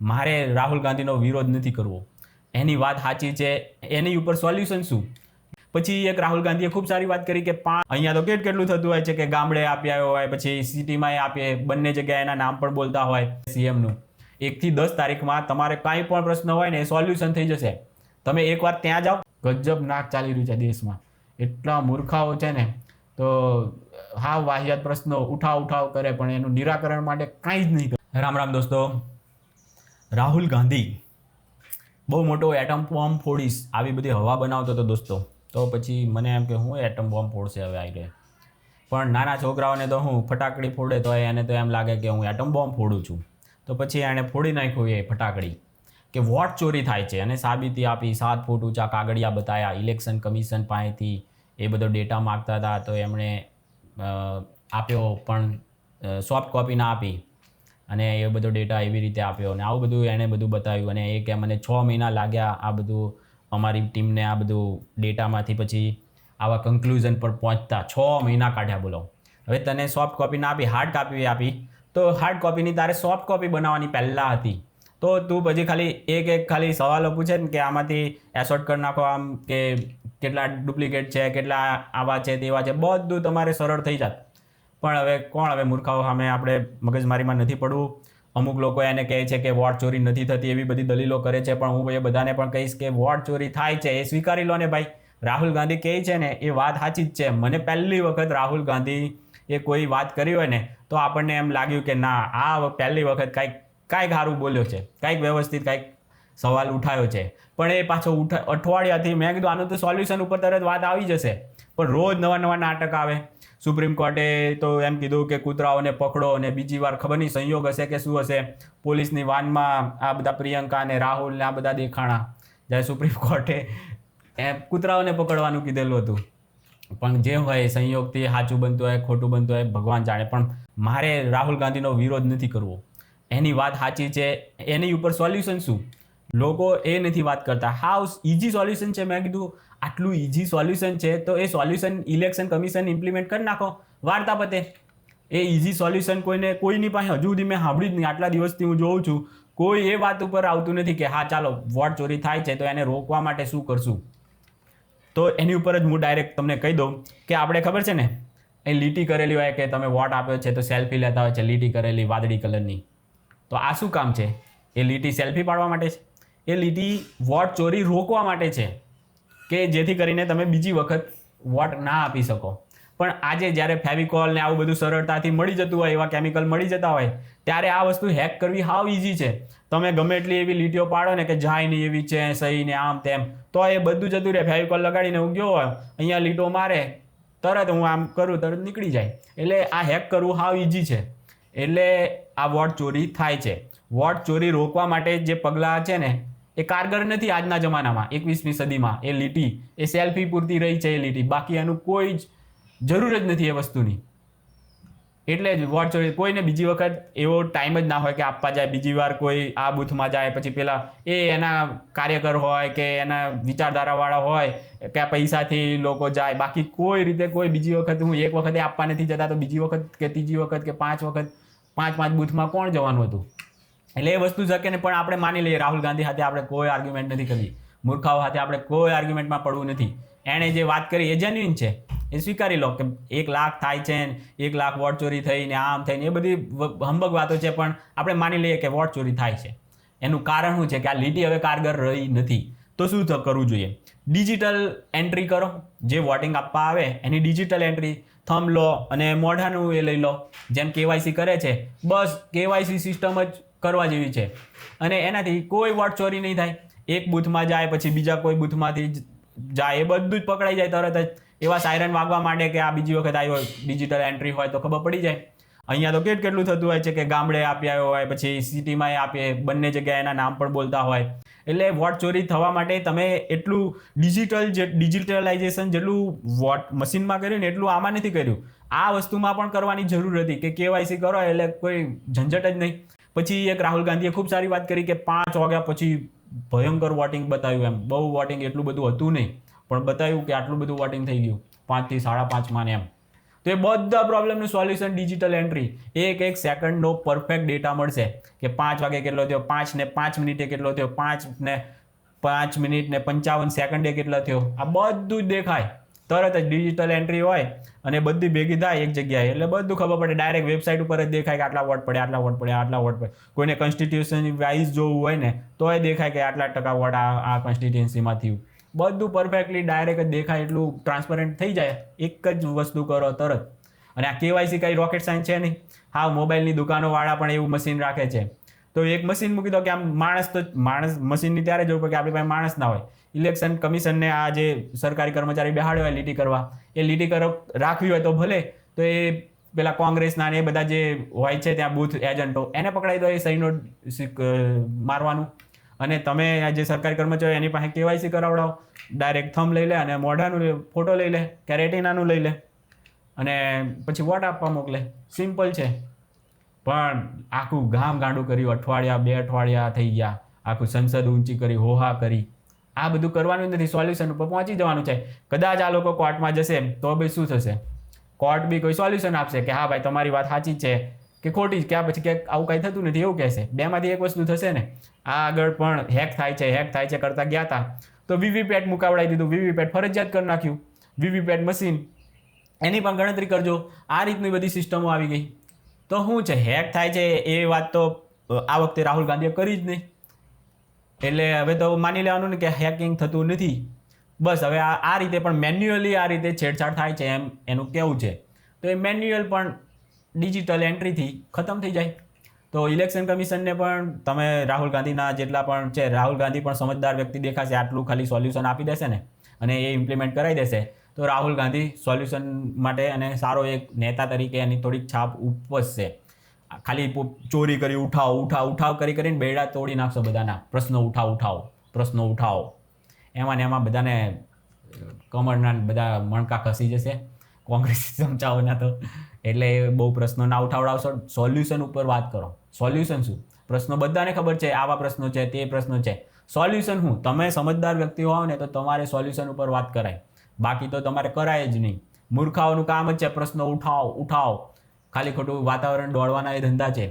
મારે રાહુલ ગાંધીનો વિરોધ નથી કરવો. એની વાત સાચી છે, એની ઉપર સોલ્યુશન શું? પછી એક રાહુલ ગાંધીએ ખૂબ સારી વાત કરી કે પાંચ અહીંયા તો કેટ કેટલું થતું હોય છે કે ગામડે આપી આવ્યો હોય, પછી સિટીમાં આપે, બંને જગ્યાએ એના નામ પણ બોલતા હોય સીએમનું એકથી દસ તારીખમાં તમારે કાંઈ પણ પ્રશ્ન હોય ને એ સોલ્યુશન થઈ જશે. તમે એકવાર ત્યાં જાઓ. ગજબ નાક ચાલી રહ્યું છે દેશમાં. એટલા મૂર્ખાઓ છે ને, તો હા વાહિયાત પ્રશ્નો ઉઠાવ ઉઠાવ કરે, પણ એનું નિરાકરણ માટે કાંઈ જ નહીં રામ રામ દોસ્તો. રાહુલ ગાંધી. બહુ મોટો એટમ બોમ્બ ફોડીશ, આવી બધી હવા બનાવતો હતો દોસ્તો. તો પછી મને એમ કે હું એટમ બોમ્બ ફોડશે હવે આવી પણ નાના છોકરાઓને તો હું ફટાકડી ફોડે તો એને તો એમ લાગે કે હું એટમ બોમ્બ ફોડું છું. તો પછી એણે ફોડી નાખ્યું એ ફટાકડી. કે વોટ ચોરી થાય છે. અને સાબિતી આપી, સાત ફૂટ ઊંચા કાગળિયા બતાવ્યા ઇલેક્શન કમિશન પાસેથી એ બધો ડેટા માગતા હતા. તો એમણે આપ્યો પણ સોફ્ટ કોપી ના આપી. અને એ બધો ડેટા એવી રીતે આપ્યો અને આવું બધું એણે બધું બતાવ્યું અને એ કે મને છ મહિના લાગ્યા આ બધું અમારી ટીમને આ બધું ડેટામાંથી પછી આવા કન્ક્લુઝન પર પહોંચતા. છ મહિના કાઢ્યા બોલો. હવે તને સોફ્ટ કોપી ના આપી હાર્ડ કોપી આપી. તો હાર્ડ કોપીની તારે સોફ્ટ કોપી બનાવવાની પહેલાં હતી. તો તું પછી ખાલી એક એક ખાલી સવાલો પૂછે ને કે આમાંથી એસોર્ટ કરી નાખો આમ કે કેટલા ડુપ્લિકેટ છે, કેટલા આવા છે, તેવા છે, બધું તમારે સરળ થઈ જાત. પણ હવે કોણ હવે મૂર્ખાઓ સામે આપણે મગજમારીમાં નથી પડવું? અમુક લોકો એને કહે છે કે વોટ ચોરી નથી થતી એવી બધી દલીલો કરે છે, પણ હું એ બધાને પણ કહીશ કે વોટ ચોરી થાય છે, એ સ્વીકારી લો ને ભાઈ. રાહુલ ગાંધી કહે છે ને, એ વાત સાચી જ છે. મને પહેલી વખત રાહુલ ગાંધી એ કોઈ વાત કરી હોય ને, તો આપણને એમ લાગ્યું કે ના, આ પહેલી વખત કાંઈક કાંઈક સારું બોલ્યો છે. કાંઈક વ્યવસ્થિત કાંઈક સવાલ ઉઠાયો છે. પણ એ પાછો ઉઠા, અઠવાડિયાથી મેં કીધું આનું તો સોલ્યુશન ઉપર તરત વાત આવી જશે. પણ રોજ નવા નવા નાટક આવે. સુપ્રીમ કોર્ટે તો એમ કીધું કે કૂતરાઓને પકડો અને બીજી વાર ખબર નહીં સંયોગ હશે કે શું હશે. પોલીસની વાનમાં આ બધા પ્રિયંકા અને રાહુલ આ બધા દેખાણા. જ્યારે સુપ્રીમ કોર્ટે એ કૂતરાઓને પકડવાનું કીધેલું હતું. પણ જે હોય સંયોગથી સાચું બનતું હોય, ખોટું બનતું હોય, ભગવાન જાણે. પણ મારે રાહુલ ગાંધીનો વિરોધ નથી કરવો. એની વાત સાચી છે. એની ઉપર સોલ્યુશન શું? લોકો એ નથી વાત કરતા. હાઉસ ઇઝી સોલ્યુશન છે? મેં કીધું આટલું ઇઝી સોલ્યુશન છે, તો એ સોલ્યુશન ઇલેક્શન કમિશન ઇમ્પ્લિમેન્ટ કરી નાખો. વાર્તા પતે. એ ઇઝી સોલ્યુશન કોઈને, કોઈની પાસે હજુ સુધી મેં સાંભળ્યું જ નહીં. આટલા દિવસથી હું જોઉં છું. કોઈ એ વાત ઉપર આવતું નથી કે, હા, ચાલો, વોટ ચોરી થાય છે, તો એને રોકવા માટે શું કરશું? તો એની ઉપર જ હું ડાયરેક્ટ તમને કહી દઉં કે આપણે ખબર છે ને, એ લીટી કરેલી હોય કે તમે વોટ આપ્યો છે, તો સેલ્ફી લેતા હોય છે, લીટી કરેલી, વાદળી કલરની. તો આ શું કામ છે? એ લીટી સેલ્ફી પાડવા માટે છે. એ લીટી વોટ ચોરી રોકવા માટે છે. કે જેથી કરીને તમે બીજી વખત વોટ ના આપી શકો. પણ આજે જ્યારે ફેવિકોલ ને આવું બધું સરળતાથી મળી જતું હોય, એવા કેમિકલ મળી જતા હોય, ત્યારે આ વસ્તુ હેક કરવી હાવ ઇઝી છે. તમે ગમે એટલી એવી લીટીઓ પાડો ને કે જાય નહીં એવી છે સહી ને આમ તેમ, તો એ બધું જતું રહે. ફેવિકોલ લગાડીને હું ગયો હોય, અહીંયા લીટો મારે, તરત હું આમ કરું, તરત નીકળી જાય. એટલે આ હેક કરવું હાવ ઇઝી છે. એટલે આ વોટ ચોરી થાય છે. વોટ ચોરી રોકવા માટે જે પગલાં છે ને એ કારગર નથી આજના જમાનામાં, એકવીસમી સદીમાં. એ લીટી, એ સેલ્ફી પૂરતી રહી છે એ લીટી. બાકી એનું કોઈ જ જરૂર જ નથી એ વસ્તુની. એટલે જ વોટ ચોરી કોઈને બીજી વખત એવો ટાઈમ જ ના હોય કે આપવા જાય, બીજી વાર કોઈ આ બૂથમાં જાય, પછી પેલા એ એના કાર્યકર હોય કે એના વિચારધારાવાળા હોય કે પૈસાથી લોકો જાય. બાકી કોઈ રીતે કોઈ બીજી વખત હું એક વખતે આપવા નથી જતા, તો બીજી વખત કે ત્રીજી વખત કે પાંચ વખત, પાંચ પાંચ બૂથમાં કોણ જવાનું હતું? એટલે એ વસ્તુ શકે ને, પણ આપણે માની લઈએ રાહુલ ગાંધી સાથે આપણે કોઈ આર્ગ્યુમેન્ટ નથી કરવી મૂર્ખાઓ સાથે આપણે કોઈ આર્ગ્યુમેન્ટમાં પડવું નથી. એણે જે વાત કરી એ જેન્યુઇન છે. એ સ્વીકારી લો કે એક લાખ થાય છે એક લાખ વોટ ચોરી થઈ ને, આમ થઈને એ બધી હંબક વાતો છે, પણ આપણે માની લઈએ કે વોટ ચોરી થાય છે. એનું કારણ શું છે કે આ લીટી હવે કારગર રહી નથી. તો શું કરવું જોઈએ? ડિજિટલ એન્ટ્રી કરો. જે વોટિંગ આપવા આવે, એની ડિજિટલ એન્ટ્રી થમ લો અને મોઢાનું એ લઈ લો. જેમ કેવાયસી કરે છે, બસ કેવાયસી સિસ્ટમ જ કરવા જેવી છે. અને એનાથી કોઈ વોટ ચોરી નહીં થાય. એક બૂથમાં જાય, પછી બીજા કોઈ બૂથમાંથી જાય. એ બધું જ પકડાઈ જાય તરત જ. એવા સાયરન વાગવા માંડે કે આ બીજી વખત આવ્યો ડિજિટલ એન્ટ્રી હોય તો ખબર પડી જાય. અહીંયા તો કેટ કેટલું થતું હોય છે કે ગામડે આપી આવ્યો હોય, પછી સિટીમાં આપીએ બંને જગ્યાએ એના નામ પણ બોલતા હોય. એટલે વોટ ચોરી થવા માટે તમે એટલું ડિજિટલ જે ડિજિટલાઇઝેશન જેટલું વોટ મશીનમાં કર્યું ને એટલું આમાં નથી કર્યું. આ વસ્તુમાં પણ કરવાની જરૂર હતી કે કેવાયસી કરો, એટલે કોઈ ઝંઝટ જ નહીં. પછી એક રાહુલ ગાંધીએ ખૂબ સારી વાત કરી કે પાંચ વાગ્યા પછી ભયંકર વોટિંગ બતાવ્યું એમ. બહુ વોટિંગ એટલું બધું હતું નહીં, પણ બતાવ્યું કે આટલું બધું વોટિંગ થઈ ગયું. પાંચથી સાડા પાંચમાં એમ. તો એ બધા પ્રોબ્લેમનું સોલ્યુશન ડિજિટલ એન્ટ્રી એક એક સેકન્ડનો પરફેક્ટ ડેટા મળશે. કે પાંચ વાગે કેટલો થયો? પાંચ ને પાંચ મિનિટે કેટલો થયો? પાંચ ને પાંચ મિનિટ ને પંચાવન સેકન્ડે કેટલો થયો? આ બધું જ દેખાય. તરત જ ડિજિટલ એન્ટ્રી હોય અને બધી ભેગી થાય એક જગ્યાએ. એટલે બધું ખબર પડે. ડાયરેક્ટ વેબસાઇટ ઉપર જ દેખાય કે આટલા વોટ પડે આટલા વોટ પડે આટલા વોટ પડે કોઈને કોન્સ્ટિટ્યુશન વાઇઝ જોવું હોય ને તો એ દેખાય કે આટલા ટકા વોટ આ આ કોન્સ્ટિટ્યુન્સીમાં થયું. બધું પરફેક્ટલી ડાયરેક્ટ દેખાય, એટલું ટ્રાન્સપરન્ટ થઈ જાય. એક જ વસ્તુ કરો તરત. અને આ કેવાયસી કઈ રોકેટ સાયન્સ છે નહીં. હા મોબાઈલની દુકાનોવાળા પણ એવું મશીન રાખે છે. તો એક મશીન મૂકી દો કે આમ માણસ તો, માણસ મશીનની ત્યારે જોવું પડે કે આપણી પાસે માણસ ના હોય. ઇલેક્શન કમિશનને આ જે સરકારી કર્મચારી બેહાડ્યો હોય લીટી કરવા, એ લીટી કર રાખવી હોય તો ભલે, તો એ પેલા કોંગ્રેસના એ બધા જે હોય છે ત્યાં બૂથ એજન્ટો, એને પકડાઈ દો એ સહીનો મારવાનું. અને તમે આ જે સરકારી કર્મચારી એની પાસે કેવાયસી કરાવડાવો, ડાયરેક્ટ થમ લઈ લે અને મોઢાનું ફોટો લઈ લે, કે રેટિનાનું લઈ લે, અને પછી વોટ આપવા મોકલે. સિમ્પલ છે. પણ આખું ગામ ગાંડું કર્યું, અઠવાડિયા, બે અઠવાડિયા થઈ ગયા. આખું સંસદ ઊંચી કરી, હોહા કરી. આ બધું કરવાનું નથી સોલ્યુશન ઉપર પહોંચી જવાનું છે. કદાચ આ લોકો કોર્ટમાં જશે, તો બી શું થશે? કોર્ટ બી કોઈ સોલ્યુશન આપશે કે હા ભાઈ, તમારી વાત સાચી છે કે ખોટી કે આ પછી કે આવું કાંઈ થતું નથી, એવું કહેશે. બેમાંથી એક વસ્તુ થશે ને, આ આગળ પણ હેક થાય છે હેક થાય છે કરતા ગયા હતા તો વીવીપેટ મુકાવડાવી દીધું વીવીપેટ ફરજિયાત કરી નાખ્યું. વીવીપેટ મશીન એની પણ ગણતરી કરજો. આ રીતની બધી સિસ્ટમો આવી ગઈ. તો શું છે હેક થાય છે એ વાત તો આ વખતે રાહુલ ગાંધીએ કરી જ નહીં. એટલે હવે તો માની લેવાનું ને કે હેકિંગ થતું નથી. બસ હવે આ આ રીતે પણ મેન્યુઅલી આ રીતે છેડછાડ થાય છે એમ એનું કેવું છે. તો એ મેન્યુઅલ પણ ડિજિટલ એન્ટ્રીથી ખતમ થઈ જાય. તો ઇલેક્શન કમિશનને પણ તમે રાહુલ ગાંધીના જેટલા પણ છે, રાહુલ ગાંધી પણ સમજદાર વ્યક્તિ દેખાશે, આટલું ખાલી સોલ્યુશન આપી દેશે ને અને એ ઇમ્પ્લિમેન્ટ કરાવી દેશે, તો રાહુલ ગાંધી સોલ્યુશન માટે અને સારો એક નેતા તરીકે એની થોડીક છાપ ઉપજશે ખાલી ચોરી કરી, ઉઠાવ ઉઠાવ ઉઠાવ કરી કરીને બેડા તોડી નાખશો બધાના. પ્રશ્નો ઉઠાવ ઉઠાવ, પ્રશ્નો ઉઠાવો. એમાં ને એમાં બધાને કમરના બધા મણકા ખસી જશે. કોંગ્રેસ ચમચાઓના તો. એટલે એ બહુ પ્રશ્નો ના ઉઠાવડાવશો. સોલ્યુશન ઉપર વાત કરો. સોલ્યુશન શું? પ્રશ્નો બધાને ખબર છે, આવા પ્રશ્નો છે, તે પ્રશ્નો છે. સોલ્યુશન શું? તમે સમજદાર વ્યક્તિ હોવ ને તો તમારે સોલ્યુશન ઉપર વાત કરાય. બાકી તો તમારે કરાય જ નહીં. મૂર્ખાઓનું કામ જ છે પ્રશ્નો ઉઠાવો ઉઠાવો. ખાલી ખોટું વાતાવરણ દોડવાના એ ધંધા છે.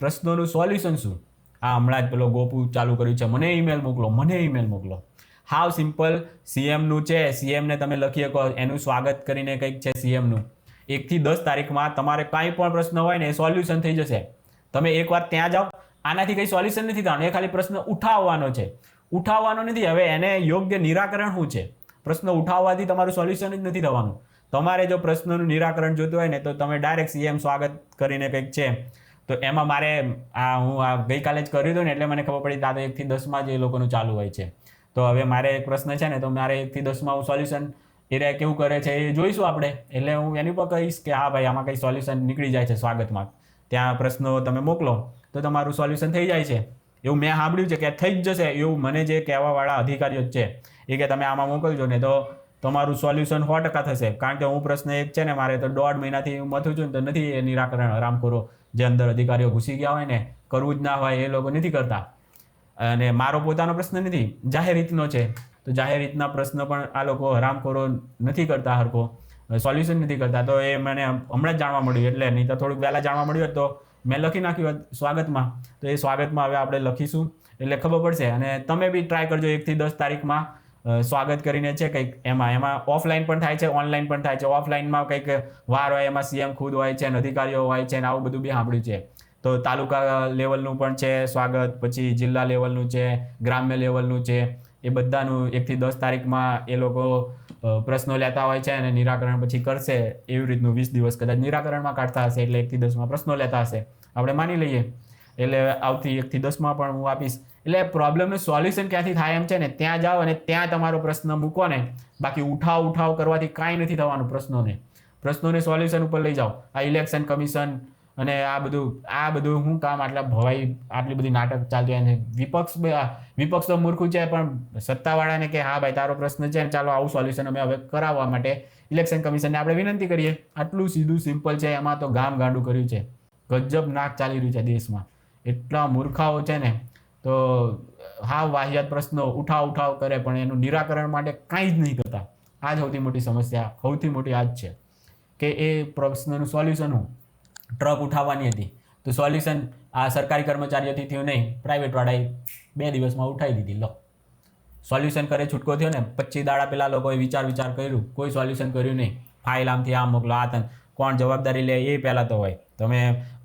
પ્રશ્નોનું સોલ્યુશન શું? આ હમણાં જ પેલો ગોપુ ચાલુ કર્યું છે. મને ઈમેલ મોકલો, મને ઈમેલ મોકલો. હાવ સિમ્પલ સીએમનું છે. સીએમને તમે લખી શકો. એનું સ્વાગત કરીને કંઈક છે સીએમનું એકથી દસ તારીખમાં તમારે કાંઈ પણ પ્રશ્ન હોય ને એ સોલ્યુશન થઈ જશે. તમે એકવાર ત્યાં જાઓ. આનાથી કંઈ સોલ્યુશન નથી થવાનું. એ ખાલી પ્રશ્ન ઉઠાવવાનો છે. ઉઠાવવાનો નથી. હવે એને યોગ્ય નિરાકરણ શું છે? પ્રશ્ન ઉઠાવવાથી તમારું સોલ્યુશન જ નથી થવાનું. તમારે જો પ્રશ્નનું નિરાકરણ જોતું હોય ને, તો તમે ડાયરેક્ટ સીએમ સ્વાગત કરીને કંઈક છે. તો એમાં મારે આ હું આ ગઈકાલે જ કર્યું હતું ને, એટલે મને ખબર પડી દાદા એકથી દસમાં જ એ લોકોનું ચાલુ હોય છે. તો હવે મારે એક પ્રશ્ન છે ને, તો મારે એકથી દસમાં હું સોલ્યુશન એ કેવું કરે છે એ જોઈશું આપણે. એટલે હું એની ઉપર કહીશ કે હા ભાઈ, આમાં કંઈ સોલ્યુશન નીકળી જાય છે સ્વાગતમાં. ત્યાં પ્રશ્નો તમે મોકલો. તો તમારું સોલ્યુશન થઈ જાય છે. એવું મેં સાંભળ્યું છે કે થઈ જ જશે એવું મને જે કહેવાવાળા અધિકારીઓ છે. એ કે તમે આમાં મોકલજો ને તો તમારું સોલ્યુશન સો ટકા થશે. કારણ કે હું પ્રશ્ન એક છે ને, મારે તો દોઢ મહિનાથી મથું છું ને તો નથી એ નિરાકરણ આરામ કરો જે અંદર અધિકારીઓ ઘૂસી ગયા હોય ને, કરવું જ ના હોય, એ લોકો નથી કરતા. અને મારો પોતાનો પ્રશ્ન નથી, જાહેર રીતનો છે. તો જાહેર રીતના પ્રશ્ન પણ આ લોકો હરામખોરો નથી કરતા હરકો સોલ્યુશન નથી કરતા. તો એ મને હમણાં જ જાણવા મળ્યું. એટલે નહીં તો થોડુંક વહેલા જાણવા મળ્યું તો મેં લખી નાખ્યું હોત સ્વાગતમાં. તો એ સ્વાગતમાં હવે આપણે લખીશું. એટલે ખબર પડશે. અને તમે બી ટ્રાય કરજો એકથી દસ તારીખમાં. સ્વાગત કરીને છે. કંઈક એમાં એમાં ઓફલાઈન પણ થાય છે ઓનલાઈન પણ થાય છે. ઓફલાઈનમાં કંઈક વાર હોય, એમાં સીએમ ખુદ હોય છે અધિકારીઓ હોય છે, ને આવું બધું બી સાંભળ્યું છે. તો તાલુકા લેવલનું પણ છે સ્વાગત, પછી જિલ્લા લેવલનું છે, ગ્રામ્ય લેવલનું છે. એ બધાનું એકથી દસ તારીખમાં એ લોકો પ્રશ્નો લેતા હોય છે, અને નિરાકરણ પછી કરશે. એવી રીતનું વીસ દિવસ કદાચ નિરાકરણમાં કાઢતા હશે, એટલે એકથી દસમાં પ્રશ્નો લેતા હશે. આપણે માની લઈએ. એટલે આવતી એકથી દસમાં પણ હું આપીશ. એટલે પ્રોબ્લેમનું સોલ્યુશન ક્યાંથી થાય એમ છે ને, ત્યાં જાઓ અને ત્યાં તમારો પ્રશ્ન મૂકો ને. બાકી ઉઠાવ ઉઠાવ કરવાથી કાંઈ નથી થવાનું પ્રશ્નોને. પ્રશ્નોને સોલ્યુશન ઉપર લઈ જાઓ. આ ઇલેક્શન કમિશન અને આ બધું આ બધું શું કામ આટલા ભવાઈ, આટલી બધી નાટક ચાલતી હોય અને વિપક્ષ વિપક્ષ તો મૂર્ખું છે, પણ સત્તાવાળાને કે હા ભાઈ તારો પ્રશ્ન છે ચાલો આવું સોલ્યુશન અમે હવે કરાવવા માટે ઇલેક્શન કમિશનને આપણે વિનંતી કરીએ. આટલું સીધું સિમ્પલ છે, એમાં તો ગામ ગાંડું કર્યું છે. ગજબ નાક ચાલી રહ્યું છે દેશમાં. એટલા મૂર્ખાઓ છે ને. તો, હા, વાહિયાત પ્રશ્નો ઉઠાવ ઉઠાવ કરે, પણ એનું નિરાકરણ માટે કાંઈ જ નહીં કરતા. આ જ સૌથી મોટી સમસ્યા, સૌથી મોટી આ જ છે કે એ પ્રશ્નનું સોલ્યુશન હું? ટ્રક ઉઠાવવાની હતી. તો સોલ્યુશન આ સરકારી કર્મચારીઓથી થયું નહીં. પ્રાઇવેટવાળાએ બે દિવસમાં ઉઠાવી દીધી. લો. સોલ્યુશન કરે, છૂટકો થયો ને, પચીસ દાડા પહેલાં લોકોએ વિચાર વિચાર કર્યું. કોઈ સોલ્યુશન કર્યું નહીં. ફાઇલ આમથી આમ મોકલો, આ કોણ જવાબદારી લે એ પહેલાં તો હોય. તમે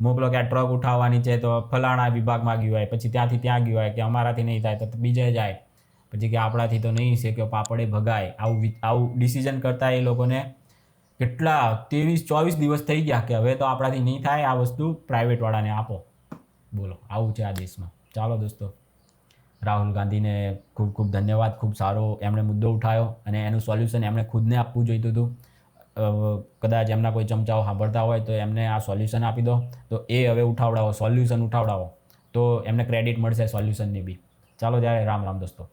મોકલો કે આ ટ્રક ઉઠાવવાની છે તો ફલાણા વિભાગમાં ગયું હોય, પછી ત્યાંથી ત્યાં ગયું હોય કે અમારાથી નહીં થાય તો બીજે જાય. પછી કે આપણાથી તો નહીં છે કે પાપડે ભગાય. આવું આવું ડિસિઝન કરતા એ લોકોને કેટલા ત્રેવીસ, ચોવીસ દિવસ થઈ ગયા કે હવે તો આપણાથી નહીં થાય આ વસ્તુ પ્રાઇવેટવાળાને આપો. બોલો, આવું છે આ દેશમાં. ચાલો દોસ્તો, રાહુલ ગાંધીને ખૂબ ખૂબ ધન્યવાદ, ખૂબ સારો એમણે મુદ્દો ઉઠાવ્યો અને એનું સોલ્યુશન એમણે ખુદને આપવું જોઈતું હતું. કદાચ એમના કોઈ ચમચાઓ સાંભળતા હોય તો એમને આ સોલ્યુશન આપી દો. તો એ હવે ઉઠાવડાવો સોલ્યુશન ઉઠાવડાવો. તો એમને ક્રેડિટ મળશે સોલ્યુશનની બી. ચાલો ત્યારે રામ રામ દોસ્તો.